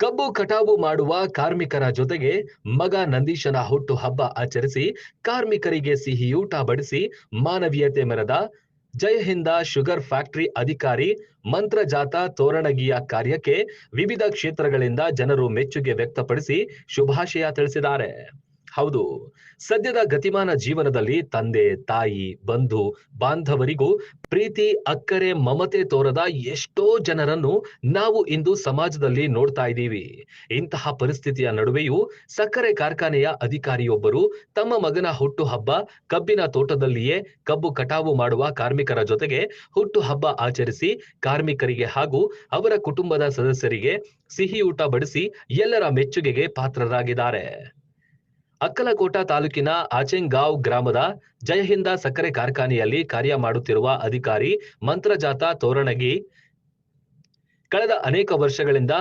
ಕಬ್ಬು ಕಟಾವು ಮಾಡುವ ಕಾರ್ಮಿಕರ ಜೊತೆಗೆ ಮಗ ನಂದೀಶನ ಹುಟ್ಟು ಹಬ್ಬ ಆಚರಿಸಿ ಕಾರ್ಮಿಕರಿಗೆ ಸಿಹಿಯೂಟ ಬಡಿಸಿ ಮಾನವೀಯತೆ ಮೆರೆದ ಜಯಹಿಂದ ಶುಗರ್ ಫ್ಯಾಕ್ಟರಿ ಅಧಿಕಾರಿ ಮಂತ್ರಜಾತ ತೋರಣಗಿಯ ಕಾರ್ಯಕ್ಕೆ ವಿವಿಧ ಕ್ಷೇತ್ರಗಳಿಂದ ಜನರು ಮೆಚ್ಚುಗೆ ವ್ಯಕ್ತಪಡಿಸಿ ಶುಭಾಶಯ ತಿಳಿಸಿದ್ದಾರೆ. ಹೌದು. ಸದ್ಯದ ಗತಿಮಾನ ಜೀವನದಲ್ಲಿ ತಂದೆ, ತಾಯಿ, ಬಂಧು, ಬಾಂಧವರಿಗೂ ಪ್ರೀತಿ, ಅಕ್ಕರೆ, ಮಮತೆ ತೋರದ ಎಷ್ಟೋ ಜನರನ್ನು ನಾವು ಇಂದು ಸಮಾಜದಲ್ಲಿ ನೋಡ್ತಾ ಇದ್ದೀವಿ. ಇಂತಹ ಪರಿಸ್ಥಿತಿಯ ನಡುವೆಯೂ ಸಕ್ಕರೆ ಕಾರ್ಖಾನೆಯ ಅಧಿಕಾರಿಯೊಬ್ಬರು ತಮ್ಮ ಮಗನ ಹುಟ್ಟುಹಬ್ಬ ಕಬ್ಬಿನ ತೋಟದಲ್ಲಿಯೇ ಕಬ್ಬು ಕಟಾವು ಮಾಡುವ ಕಾರ್ಮಿಕರ ಜೊತೆಗೆ ಹುಟ್ಟುಹಬ್ಬ ಆಚರಿಸಿ ಕಾರ್ಮಿಕರಿಗೆ ಹಾಗೂ ಅವರ ಕುಟುಂಬದ ಸದಸ್ಯರಿಗೆ ಸಿಹಿಯೂಟ ಬಡಿಸಿ ಎಲ್ಲರ ಮೆಚ್ಚುಗೆಗೆ ಪಾತ್ರರಾಗಿದ್ದಾರೆ. ಅಕ್ಕಲಕೋಟ ತಾಲೂಕಿನ ಆಚೆಂಗಾವ್ ಗ್ರಾಮದ ಜಯಹಿಂದ ಸಕ್ಕರೆ ಕಾರ್ಖಾನೆಯಲ್ಲಿ ಕಾರ್ಯ ಮಾಡುತ್ತಿರುವ ಅಧಿಕಾರಿ ಮಂತ್ರಜಾತ ತೋರಣಗಿ. ಕಳೆದ ಅನೇಕ ವರ್ಷಗಳಿಂದ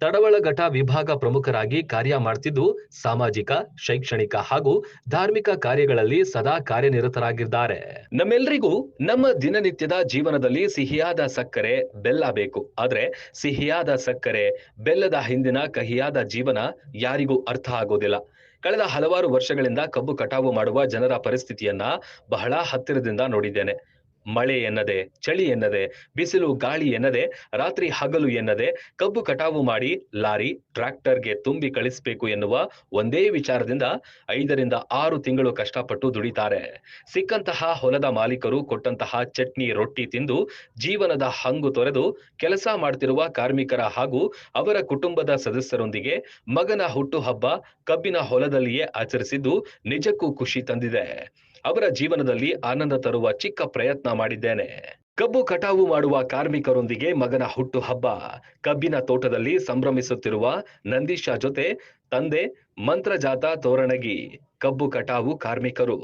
ತಡವಳಘಟ ವಿಭಾಗ ಪ್ರಮುಖರಾಗಿ ಕಾರ್ಯ ಮಾಡ್ತಿದ್ದು ಸಾಮಾಜಿಕ, ಶೈಕ್ಷಣಿಕ ಹಾಗೂ ಧಾರ್ಮಿಕ ಕಾರ್ಯಗಳಲ್ಲಿ ಸದಾ ಕಾರ್ಯನಿರತರಾಗಿದ್ದಾರೆ. ನಮ್ಮೆಲ್ಲರಿಗೂ ನಮ್ಮ ದಿನನಿತ್ಯದ ಜೀವನದಲ್ಲಿ ಸಿಹಿಯಾದ ಸಕ್ಕರೆ, ಬೆಲ್ಲ ಬೇಕು. ಆದ್ರೆ ಸಿಹಿಯಾದ ಸಕ್ಕರೆ, ಬೆಲ್ಲದ ಹಿಂದಿನ ಕಹಿಯಾದ ಜೀವನ ಯಾರಿಗೂ ಅರ್ಥ ಆಗೋದಿಲ್ಲ. ಕಳೆದ ಹಲವಾರು ವರ್ಷಗಳಿಂದ ಕಬ್ಬು ಕಟಾವು ಮಾಡುವ ಜನರ ಪರಿಸ್ಥಿತಿಯನ್ನ ಬಹಳ ಹತ್ತಿರದಿಂದ ನೋಡಿದ್ದೇನೆ. ಮಳೆ ಎನ್ನದೆ, ಚಳಿ ಎನ್ನದೆ, ಬಿಸಿಲು ಗಾಳಿ ಎನ್ನದೆ, ರಾತ್ರಿ ಹಗಲು ಎನ್ನದೆ, ಕಬ್ಬು ಕಟಾವು ಮಾಡಿ ಲಾರಿ ಟ್ರ್ಯಾಕ್ಟರ್ಗೆ ತುಂಬಿ ಕಳಿಸಬೇಕು ಎನ್ನುವ ಒಂದೇ ವಿಚಾರದಿಂದ ಐದರಿಂದ ಆರು ತಿಂಗಳು ಕಷ್ಟಪಟ್ಟು ದುಡಿತಾರೆ. ಸಿಕ್ಕಂತಹ ಹೊಲದ ಮಾಲೀಕರು ಕೊಟ್ಟಂತಹ ಚಟ್ನಿ ರೊಟ್ಟಿ ತಿಂದು ಜೀವನದ ಹಂಗು ತೊರೆದು ಕೆಲಸ ಮಾಡ್ತಿರುವ ಕಾರ್ಮಿಕರ ಹಾಗೂ ಅವರ ಕುಟುಂಬದ ಸದಸ್ಯರೊಂದಿಗೆ ಮಗನ ಹುಟ್ಟುಹಬ್ಬ ಕಬ್ಬಿನ ಹೊಲದಲ್ಲಿಯೇ ಆಚರಿಸಿದ್ದು ನಿಜಕ್ಕೂ ಖುಷಿ ತಂದಿದೆ. ಅವರ ಜೀವನದಲ್ಲಿ ಆನಂದ ತರುವ ಚಿಕ್ಕ ಪ್ರಯತ್ನ ಮಾಡಿದ್ದೇನೆ. ಕಬ್ಬು ಕಟಾವು ಮಾಡುವ ಕಾರ್ಮಿಕರೊಂದಿಗೆ ಮಗನ ಹುಟ್ಟು ಹಬ್ಬ ಕಬ್ಬಿನ ತೋಟದಲ್ಲಿ ಸಂಭ್ರಮಿಸುತ್ತಿರುವ ನಂದೀಶ ಜೊತೆ ತಂದೆ ಮಂತ್ರಜಾತ ತೋರಣಗಿ. ಕಬ್ಬು ಕಟಾವು ಕಾರ್ಮಿಕರು.